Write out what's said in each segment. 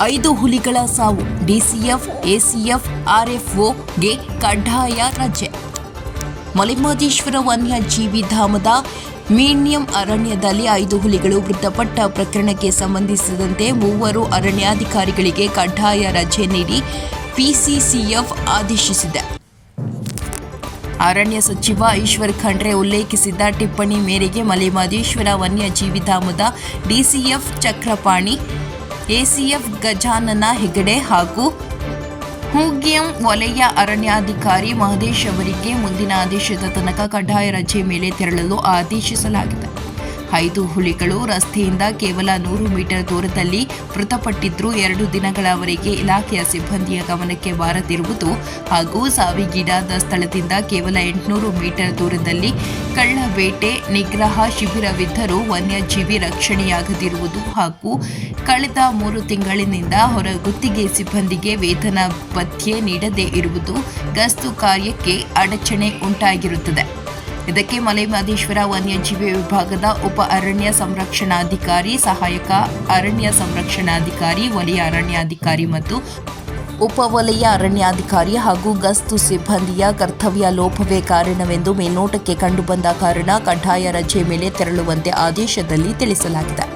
ಐದು ಹುಲಿಗಳ ಸಾವು. ಡಿಸಿಎಫ್, ಎಸಿಎಫ್, ಆರ್ಎಫ್ಒಗೆ ಕಡ್ಡಾಯ ರಜೆ. ಮಲೆಮಾದೇಶ್ವರ ವನ್ಯಜೀವಿ ಧಾಮದ ಮೀನಿಯಂ ಅರಣ್ಯದಲ್ಲಿ ಐದು ಹುಲಿಗಳು ಮೃತಪಟ್ಟ ಪ್ರಕರಣಕ್ಕೆ ಸಂಬಂಧಿಸಿದಂತೆ ಮೂವರು ಅರಣ್ಯಾಧಿಕಾರಿಗಳಿಗೆ ಕಡ್ಡಾಯ ರಜೆ ನೀಡಿ ಪಿಸಿಸಿಎಫ್ ಆದೇಶಿಸಿದೆ. ಅರಣ್ಯ ಸಚಿವ ಈಶ್ವರ್ ಖಂಡ್ರೆ ಉಲ್ಲೇಖಿಸಿದ್ದ ಟಿಪ್ಪಣಿ ಮೇರೆಗೆ ಮಲೆಮಹದೇಶ್ವರ ವನ್ಯಜೀವಿ ಧಾಮದ ಡಿಸಿಎಫ್ ಚಕ್ರಪಾಣಿ ಎಸಿಎಫ್ ಗಜಾನನ ಹೆಗಡೆ ಹಾಗೂ ಹೂಗ್ಯಂ ವಲಯ ಅರಣ್ಯಾಧಿಕಾರಿ ಮಹದೇಶ್ ಅವರಿಗೆ ಮುಂದಿನ ಆದೇಶದ ತನಕ ಕಡ್ಡಾಯ ರಜೆ ಮೇಲೆ ತೆರಳಲು ಆದೇಶಿಸಲಾಗಿದೆ. ಐದು ಹುಲಿಗಳು ರಸ್ತೆಯಿಂದ ಕೇವಲ ನೂರು ಮೀಟರ್ ದೂರದಲ್ಲಿ ಮೃತಪಟ್ಟಿದ್ದರೂ ಎರಡು ದಿನಗಳವರೆಗೆ ಇಲಾಖೆಯ ಸಿಬ್ಬಂದಿಯ ಗಮನಕ್ಕೆ ಬಾರದಿರುವುದು ಹಾಗೂ ಸಾವಿಗೀಡಾದ ಸ್ಥಳದಿಂದ ಕೇವಲ ಎಂಟುನೂರು ಮೀಟರ್ ದೂರದಲ್ಲಿ ಕಳ್ಳ ಬೇಟೆ ನಿಗ್ರಹ ಶಿಬಿರವಿದ್ದರೂ ವನ್ಯಜೀವಿ ರಕ್ಷಣೆಯಾಗದಿರುವುದು ಹಾಗೂ ಕಳೆದ ಮೂರು ತಿಂಗಳಿನಿಂದ ಹೊರ ಗುತ್ತಿಗೆ ಸಿಬ್ಬಂದಿಗೆ ವೇತನ ಭತ್ಯೆ ನೀಡದೇ ಇರುವುದು ಗಸ್ತು ಕಾರ್ಯಕ್ಕೆ ಅಡಚಣೆ ಉಂಟಾಗಿರುತ್ತದೆ. ಇದಕ್ಕೆ ಮಲೆಮಹದೇಶ್ವರ ವನ್ಯಜೀವಿ ವಿಭಾಗದ ಉಪ ಅರಣ್ಯ ಸಂರಕ್ಷಣಾಧಿಕಾರಿ, ಸಹಾಯಕ ಅರಣ್ಯ ಸಂರಕ್ಷಣಾಧಿಕಾರಿ, ವಲಯ ಅರಣ್ಯಾಧಿಕಾರಿ ಮತ್ತು ಉಪವಲಯ ಅರಣ್ಯಾಧಿಕಾರಿ ಹಾಗೂ ಗಸ್ತು ಸಿಬ್ಬಂದಿಯ ಕರ್ತವ್ಯ ಲೋಪವೇ ಕಾರಣವೆಂದು ಮೇಲ್ನೋಟಕ್ಕೆ ಕಂಡುಬಂದ ಕಾರಣ ಕಡ್ಡಾಯ ರಜೆ ಮೇಲೆ ತೆರಳುವಂತೆ ಆದೇಶದಲ್ಲಿ ತಿಳಿಸಲಾಗಿದೆ.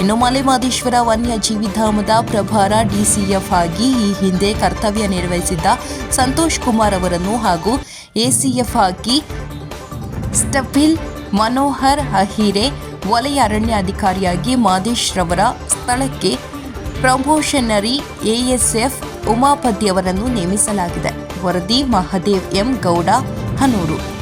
ಇನ್ನು ಮಲೆಮಹದೇಶ್ವರ ವನ್ಯಜೀವಿಧಾಮದ ಪ್ರಭಾರ ಡಿಸಿಎಫ್ ಆಗಿ ಈ ಹಿಂದೆ ಕರ್ತವ್ಯ ನಿರ್ವಹಿಸಿದ್ದ ಸಂತೋಷ್ ಕುಮಾರ್ ಅವರನ್ನು ಹಾಗೂ ಎಸಿಎಫ್ ಹಾಕಿ ಸ್ಟಫಿಲ್ ಮನೋಹರ್ ಅಹಿರೆ, ವಲಯ ಅರಣ್ಯಾಧಿಕಾರಿಯಾಗಿ ಮಾದೇಶ್ ರವರ ಸ್ಥಳಕ್ಕೆ ಪ್ರಮೋಷನರಿ ಎಎಸ್ಎಫ್ ಉಮಾಪತಿ ಅವರನ್ನು ನೇಮಿಸಲಾಗಿದೆ. ವರದಿ ಮಹದೇವ್ ಎಂ ಗೌಡ, ಹನೂರು.